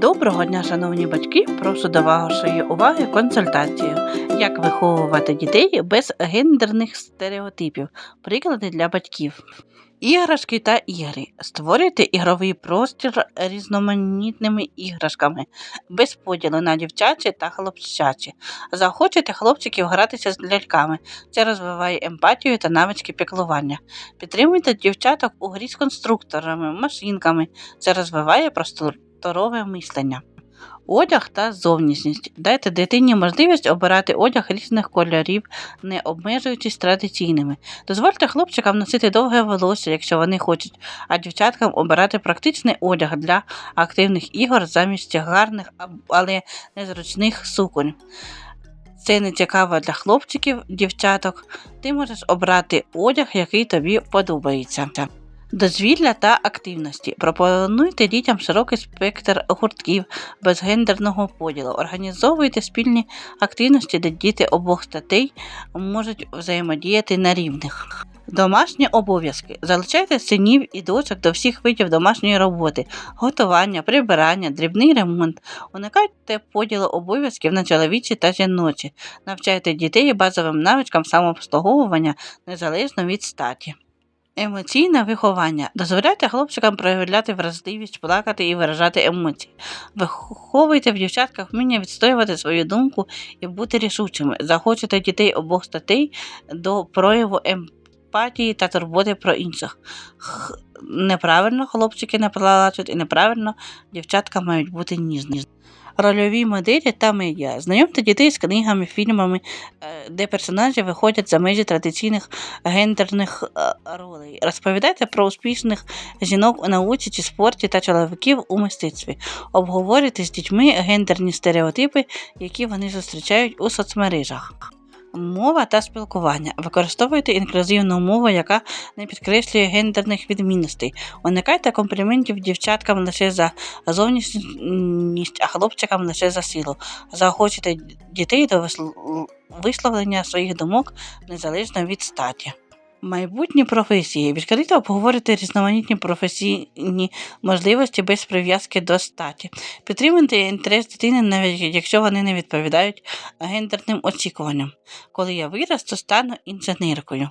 Доброго дня, шановні батьки! Прошу до вашої уваги консультацію. Як виховувати дітей без гендерних стереотипів. Приклади для батьків. Іграшки та ігри. Створюйте ігровий простір різноманітними іграшками, без поділу на дівчачі та хлопчачі. Захочете хлопчиків гратися з ляльками. Це розвиває емпатію та навички піклування. Підтримуйте дівчаток у грі з конструкторами, машинками. Це розвиває просторове мислення. Одяг та зовнішність. Дайте дитині можливість обирати одяг різних кольорів, не обмежуючись традиційними. Дозвольте хлопчикам носити довге волосся, якщо вони хочуть, а дівчаткам обирати практичний одяг для активних ігор замість гарних, але незручних суконь. Це не цікаво для хлопчиків, дівчаток. Ти можеш обрати одяг, який тобі подобається. Дозвілля та активності. Пропонуйте дітям широкий спектр гуртків без гендерного поділу. Організовуйте спільні активності, де діти обох статей можуть взаємодіяти на рівних. Домашні обов'язки. Залучайте синів і дочок до всіх видів домашньої роботи, готування, прибирання, дрібний ремонт. Уникайте поділу обов'язків на чоловічі та жіночі. Навчайте дітей базовим навичкам самообслуговування незалежно від статі. Емоційне виховання. Дозволяйте хлопчикам проявляти вразливість, плакати і виражати емоції. Виховуйте в дівчатках вміння відстоювати свою думку і бути рішучими. Захочете дітей обох статей до прояву емпатії та турботи про інших. Х- Неправильно хлопчики не плачуть і неправильно дівчатка мають бути ніжні. Рольові моделі та медіа. Знайомте дітей з книгами, фільмами, е, де персонажі виходять за межі традиційних гендерних е, ролей. Розповідайте про успішних жінок у науці чи спорті та чоловіків у мистецтві. Обговорюйте з дітьми гендерні стереотипи, які вони зустрічають у соцмережах. Мова та спілкування. Використовуйте інклюзивну мову, яка не підкреслює гендерних відмінностей. Уникайте компліментів дівчаткам лише за зовнішність, а хлопчикам лише за силу. Заохочуйте дітей до висл- висловлення своїх думок незалежно від статі. Майбутні професії. Відкрито обговорити різноманітні професійні можливості без прив'язки до статі. підтримати інтерес дитини, навіть якщо вони не відповідають гендерним очікуванням. Коли я виросту, стану інженеркою.